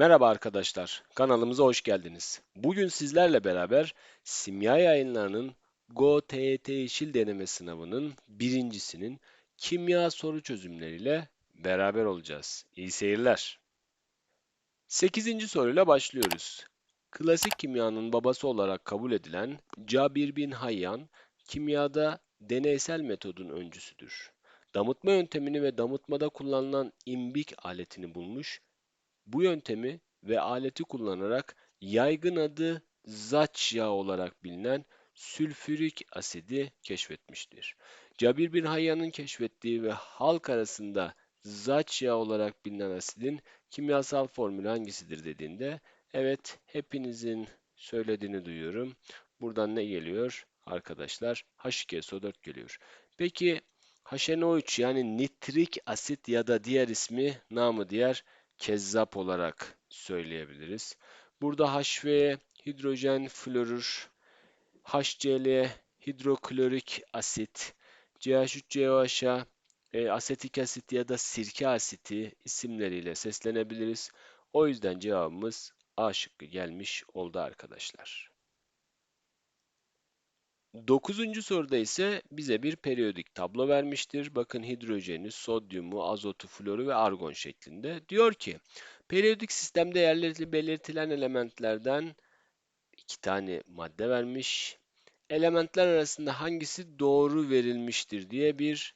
Merhaba arkadaşlar, kanalımıza hoş geldiniz. Bugün sizlerle beraber simya yayınlarının GO-TYT Yeşil deneme sınavının birincisinin kimya soru çözümleriyle beraber olacağız. İyi seyirler. 8. soruyla başlıyoruz. Klasik kimyanın babası olarak kabul edilen Cabir bin Hayyan, kimyada deneysel metodun öncüsüdür. Damıtma yöntemini ve damıtmada kullanılan imbik aletini bulmuş bu yöntemi ve aleti kullanarak yaygın adı zaç yağı olarak bilinen sülfürik asidi keşfetmiştir. Cabir bin Hayyan'ın keşfettiği ve halk arasında zaç yağı olarak bilinen asidin kimyasal formülü hangisidir dediğinde evet hepinizin söylediğini duyuyorum. Buradan ne geliyor? Arkadaşlar H2SO4 geliyor. Peki HNO3 yani nitrik asit ya da diğer ismi namı diğer kezzap olarak söyleyebiliriz. Burada HV hidrojen florür, HCl hidroklorik asit, CH3COH'a e, asetik asit ya da sirke asiti isimleriyle seslenebiliriz. O yüzden cevabımız A şıkkı gelmiş oldu arkadaşlar. Dokuzuncu soruda ise bize bir periyodik tablo vermiştir. Bakın hidrojeni, sodyumu, azotu, floru ve argon şeklinde. Diyor ki periyodik sistemde yerleri belirtilen elementlerden iki tane madde vermiş. Elementler arasında hangisi doğru verilmiştir diye bir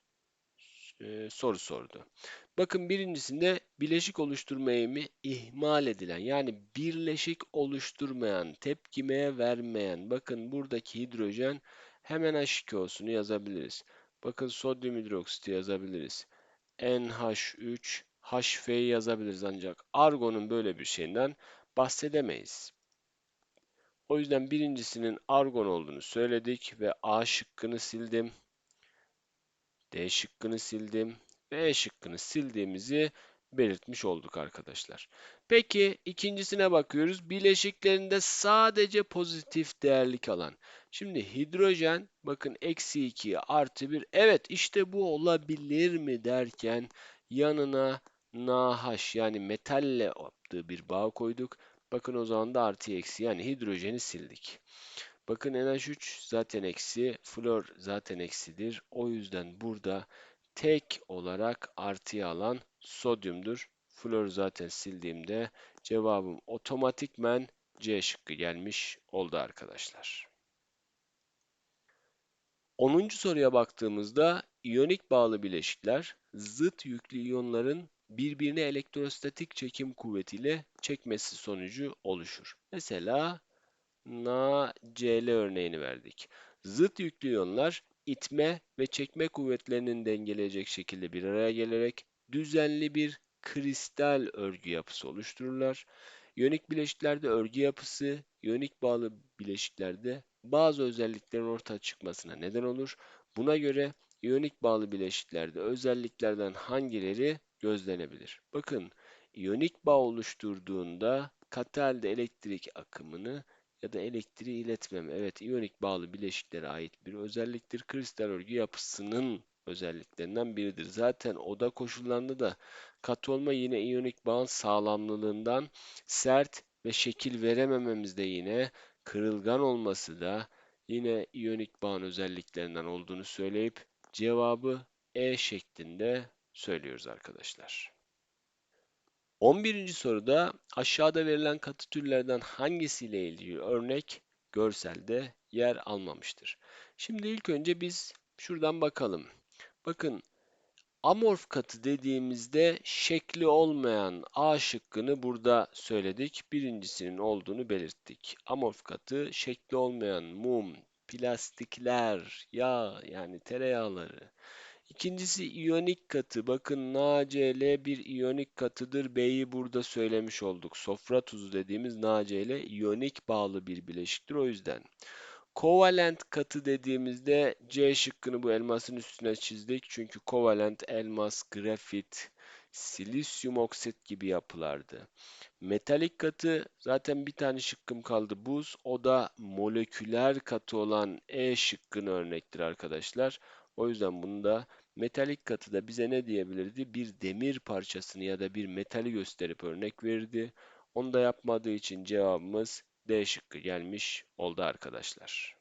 e, soru sordu. Bakın birincisinde bileşik oluşturma eğimi ihmal edilen yani birleşik oluşturmayan, tepkimeye vermeyen. Bakın buradaki hidrojen hemen H2O'sunu yazabiliriz. Bakın sodyum hidroksiti yazabiliriz. NH3, HF'yi yazabiliriz ancak argonun böyle bir şeyinden bahsedemeyiz. O yüzden birincisinin argon olduğunu söyledik ve A şıkkını sildim. D şıkkını sildim. B şıkkını sildiğimizi belirtmiş olduk arkadaşlar. Peki ikincisine bakıyoruz. Bileşiklerinde sadece pozitif değerlik alan. Şimdi hidrojen bakın eksi 2 artı 1. Evet işte bu olabilir mi derken yanına NaH yani metalle yaptığı bir bağ koyduk. Bakın o zaman da artı eksi yani hidrojeni sildik. Bakın NH3 zaten eksi, flor zaten eksidir. O yüzden burada tek olarak artıya alan sodyumdur. Flor zaten sildiğimde cevabım otomatikmen C şıkkı gelmiş oldu arkadaşlar. 10. soruya baktığımızda iyonik bağlı bileşikler zıt yüklü iyonların birbirine elektrostatik çekim kuvvetiyle çekmesi sonucu oluşur. Mesela NaCl örneğini verdik. Zıt yüklü iyonlar itme ve çekme kuvvetlerinin dengeleyecek şekilde bir araya gelerek düzenli bir kristal örgü yapısı oluştururlar. İyonik bileşiklerde örgü yapısı, iyonik bağlı bileşiklerde bazı özelliklerin ortaya çıkmasına neden olur. Buna göre iyonik bağlı bileşiklerde özelliklerden hangileri gözlenebilir? Bakın, iyonik bağ oluşturduğunda katı halde elektrik akımını ya da elektriği iletmeme. Evet, iyonik bağlı bileşiklere ait bir özelliktir. Kristal örgü yapısının özelliklerinden biridir. Zaten oda koşullarında da katı olma yine iyonik bağın sağlamlılığından sert ve şekil veremememiz de yine kırılgan olması da yine iyonik bağın özelliklerinden olduğunu söyleyip cevabı E şeklinde söylüyoruz arkadaşlar. 11. soruda aşağıda verilen katı türlerden hangisiyle ilgili örnek görselde yer almamıştır. Şimdi ilk önce biz şuradan bakalım. Bakın amorf katı dediğimizde şekli olmayan A şıkkını burada söyledik. Birincisinin olduğunu belirttik. Amorf katı şekli olmayan mum, plastikler, yağ yani tereyağları, İkincisi iyonik katı. Bakın NaCl bir iyonik katıdır. B'yi burada söylemiş olduk. Sofra tuzu dediğimiz NaCl iyonik bağlı bir bileşiktir. O yüzden. Kovalent katı dediğimizde C şıkkını bu elmasın üstüne çizdik. Çünkü kovalent elmas, grafit, silisyum oksit gibi yapılardı. Metalik katı zaten bir tane şıkkım kaldı buz. O da moleküler katı olan E şıkkını örnektir arkadaşlar. O yüzden bunu da metalik katı da bize ne diyebilirdi? Bir demir parçasını ya da bir metali gösterip örnek verirdi. Onu da yapmadığı için cevabımız D şıkkı gelmiş oldu arkadaşlar.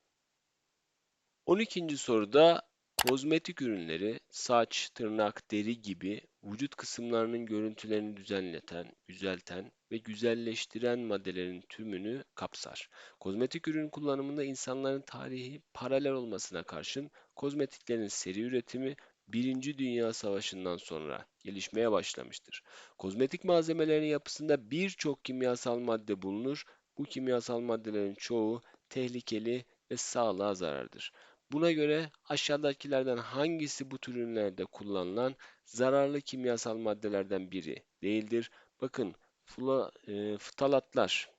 12. soruda kozmetik ürünleri saç, tırnak, deri gibi vücut kısımlarının görüntülerini düzenleten, düzelten ve güzelleştiren maddelerin tümünü kapsar. Kozmetik ürün kullanımında insanların tarihi paralel olmasına karşın kozmetiklerin seri üretimi Birinci Dünya Savaşı'ndan sonra gelişmeye başlamıştır. Kozmetik malzemelerin yapısında birçok kimyasal madde bulunur. Bu kimyasal maddelerin çoğu tehlikeli ve sağlığa zarardır. Buna göre aşağıdakilerden hangisi bu tür ürünlerde kullanılan zararlı kimyasal maddelerden biri değildir? Bakın fula, e, ftalatlar,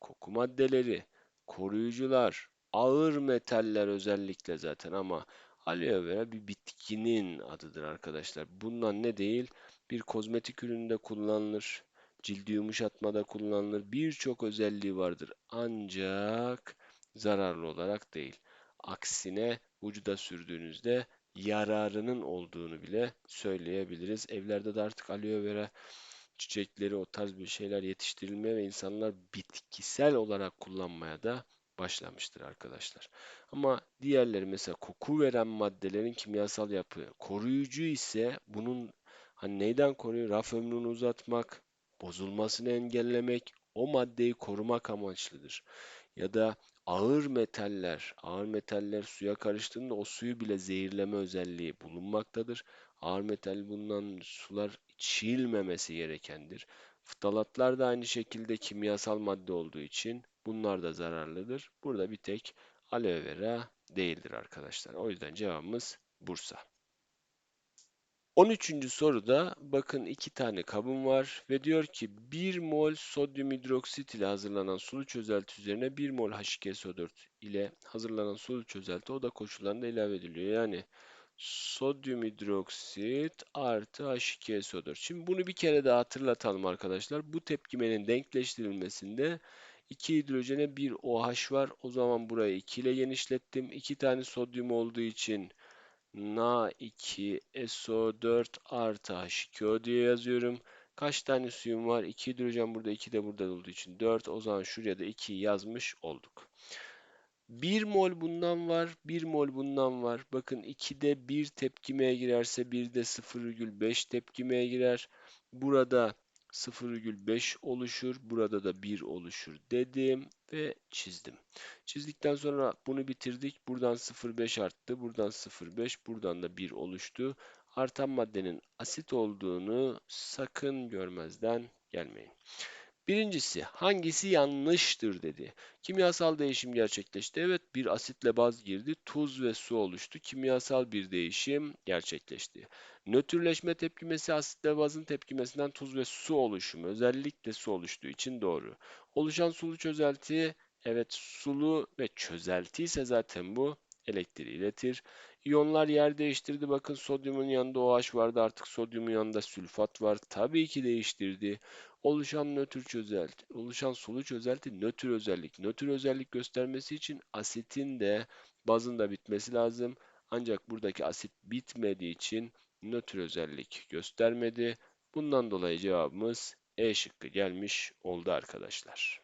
koku maddeleri, koruyucular, ağır metaller özellikle zaten ama aloe vera bir bitkinin adıdır arkadaşlar. Bundan ne değil? Bir kozmetik üründe kullanılır, cildi yumuşatmada kullanılır. Birçok özelliği vardır. Ancak zararlı olarak değil. Aksine vücuda sürdüğünüzde yararının olduğunu bile söyleyebiliriz. Evlerde de artık aloe vera çiçekleri o tarz bir şeyler yetiştirilmeye ve insanlar bitkisel olarak kullanmaya da başlamıştır arkadaşlar. Ama diğerleri mesela koku veren maddelerin kimyasal yapı, koruyucu ise bunun hani neyden koruyor? Raf ömrünü uzatmak, bozulmasını engellemek, o maddeyi korumak amaçlıdır. Ya da ağır metaller, ağır metaller suya karıştığında o suyu bile zehirleme özelliği bulunmaktadır. Ağır metal bulunan sular içilmemesi gerekendir. Ftalatlar da aynı şekilde kimyasal madde olduğu için bunlar da zararlıdır. Burada bir tek aloe vera değildir arkadaşlar. O yüzden cevabımız Bursa. 13. soruda bakın iki tane kabım var ve diyor ki 1 mol sodyum hidroksit ile hazırlanan sulu çözelti üzerine 1 mol H2SO4 ile hazırlanan sulu çözelti oda koşullarında ilave ediliyor. Yani sodyum hidroksit artı H2SO4. Şimdi bunu bir kere daha hatırlatalım arkadaşlar. Bu tepkimenin denkleştirilmesinde 2 hidrojene 1 OH var. O zaman burayı 2 ile genişlettim. 2 tane sodyum olduğu için Na2SO4 artı H2O diye yazıyorum. Kaç tane suyum var? 2 hidrojen burada, 2 de burada olduğu için 4. O zaman şuraya da 2 yazmış olduk. 1 mol bundan var, 1 mol bundan var. Bakın 2'de 1 tepkimeye girerse 1'de 0,5 tepkimeye girer. Burada 0,5 oluşur. Burada da 1 oluşur dedim ve çizdim. Çizdikten sonra bunu bitirdik. Buradan 0,5 arttı. Buradan 0,5. Buradan da 1 oluştu. Artan maddenin asit olduğunu sakın görmezden gelmeyin. Birincisi hangisi yanlıştır dedi. Kimyasal değişim gerçekleşti. Evet bir asitle baz girdi. Tuz ve su oluştu. Kimyasal bir değişim gerçekleşti. Nötrleşme tepkimesi asitle bazın tepkimesinden tuz ve su oluşumu. Özellikle su oluştuğu için doğru. Oluşan sulu çözelti evet sulu ve çözelti ise zaten bu elektriği iletir. İyonlar yer değiştirdi. Bakın sodyumun yanında OH vardı. Artık sodyumun yanında sülfat var. Tabii ki değiştirdi. Oluşan nötr çözelti, oluşan sulu çözelti nötr özellik. Nötr özellik göstermesi için asitin de bazın da bitmesi lazım. Ancak buradaki asit bitmediği için nötr özellik göstermedi. Bundan dolayı cevabımız E şıkkı gelmiş oldu arkadaşlar.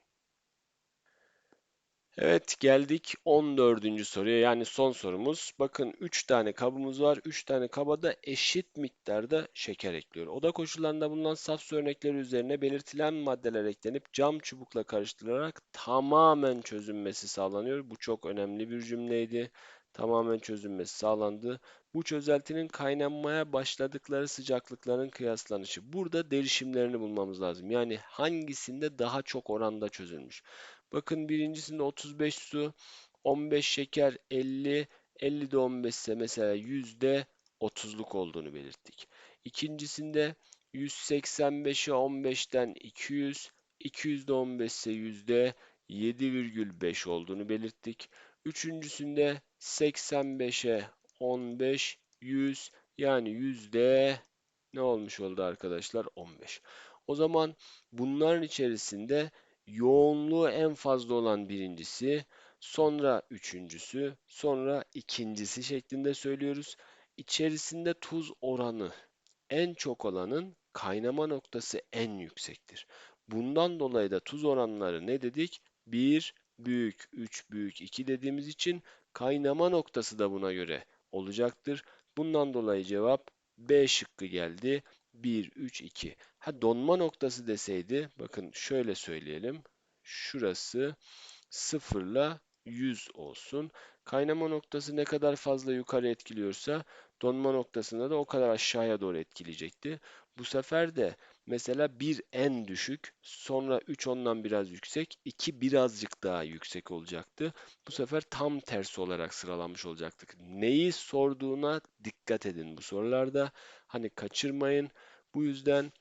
Evet geldik 14. soruya yani son sorumuz. Bakın 3 tane kabımız var. 3 tane kaba da eşit miktarda şeker ekliyor. Oda koşullarında bulunan saf su örnekleri üzerine belirtilen maddeler eklenip cam çubukla karıştırılarak tamamen çözünmesi sağlanıyor. Bu çok önemli bir cümleydi. Tamamen çözünmesi sağlandı. Bu çözeltinin kaynamaya başladıkları sıcaklıkların kıyaslanışı. Burada derişimlerini bulmamız lazım. Yani hangisinde daha çok oranda çözülmüş. Bakın birincisinde 35 su, 15 şeker, 50, 50 de 15 ise mesela yüzde 30'luk olduğunu belirttik. İkincisinde 185'e 15'ten 200, 200 de 15 ise yüzde 7,5 olduğunu belirttik. Üçüncüsünde 85'e 15, 100 yani yüzde ne olmuş oldu arkadaşlar? 15. O zaman bunların içerisinde yoğunluğu en fazla olan birincisi, sonra üçüncüsü, sonra ikincisi şeklinde söylüyoruz. İçerisinde tuz oranı en çok olanın kaynama noktası en yüksektir. Bundan dolayı da tuz oranları ne dedik? 1 büyük 3 büyük 2 dediğimiz için kaynama noktası da buna göre olacaktır. Bundan dolayı cevap B şıkkı geldi. 1, 3, 2. Ha donma noktası deseydi, bakın şöyle söyleyelim. Şurası 0 ile 100 olsun. Kaynama noktası ne kadar fazla yukarı etkiliyorsa donma noktasında da o kadar aşağıya doğru etkileyecekti. Bu sefer de mesela 1 en düşük, sonra 3 ondan biraz yüksek, 2 birazcık daha yüksek olacaktı. Bu sefer tam tersi olarak sıralanmış olacaktık. Neyi sorduğuna dikkat edin bu sorularda. Hani kaçırmayın. Bu yüzden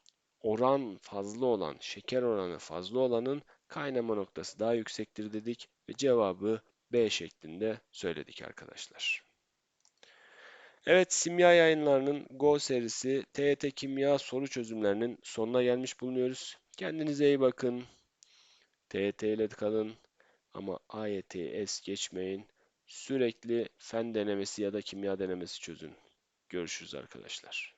oran fazla olan, şeker oranı fazla olanın kaynama noktası daha yüksektir dedik ve cevabı B şeklinde söyledik arkadaşlar. Evet, simya yayınlarının Go serisi TYT Kimya soru çözümlerinin sonuna gelmiş bulunuyoruz. Kendinize iyi bakın. TYT ile kalın ama AYT'yi es geçmeyin. Sürekli fen denemesi ya da kimya denemesi çözün. Görüşürüz arkadaşlar.